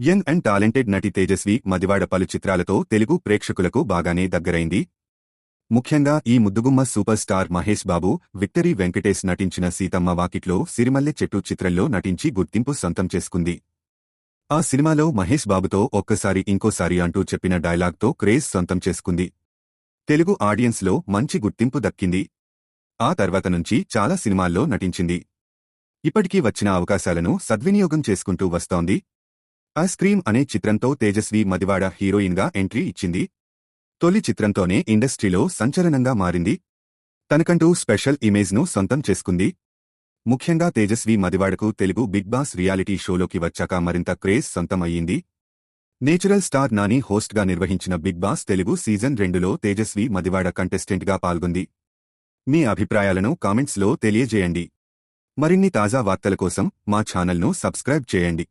Young and talented నటి తేజస్వి మదివాడ పలు చిత్రాలతో తెలుగు ప్రేక్షకులకు బాగానే దగ్గరైంది. ముఖ్యంగా ఈ ముద్దుగుమ్మ super star Mahesh Babu victory Venkatesh నటించిన సీతమ్మ వాకిట్లో సిరిమల్లె చెట్టు చిత్రంలో నటించి గుర్తింపు సొంతం చేసుకుంది. ఆ సినిమాలో మహేష్ బాబుతో ఒక్కసారి ఇంకోసారి అంటూ చెప్పిన డైలాగ్తో క్రేజ్ సొంతం చేసుకుంది. తెలుగు ఆడియన్స్లో మంచి గుర్తింపు దక్కింది. ఆ తర్వాత నుంచి చాలా సినిమాల్లో నటించింది. ఇప్పటికీ వచ్చిన అవకాశాలను సద్వినియోగం చేసుకుంటూ వస్తోంది. ఐస్ క్రీమ్ అనే చిత్రంతో తేజస్వి మదివాడ హీరోయిన్గా ఎంట్రీ ఇచ్చింది. తొలి చిత్రంతోనే ఇండస్ట్రీలో సంచలనంగా మారింది. తనకంటూ స్పెషల్ ఇమేజ్ను సొంతం చేసుకుంది. ముఖ్యంగా తేజస్వి మదివాడకు తెలుగు బిగ్ బాస్ రియాలిటీ షోలోకి వచ్చాక మరింత క్రేజ్ సొంతం అయ్యింది. నేచురల్ స్టార్ నాని హోస్ట్గా నిర్వహించిన బిగ్ బాస్ తెలుగు సీజన్ రెండులో తేజస్వి మదివాడ కంటెస్టెంట్గా పాల్గొంది. మీ అభిప్రాయాలను కామెంట్స్లో తెలియజేయండి. మరిన్ని తాజా వార్తల కోసం మా ఛానల్ను సబ్స్క్రైబ్ చేయండి.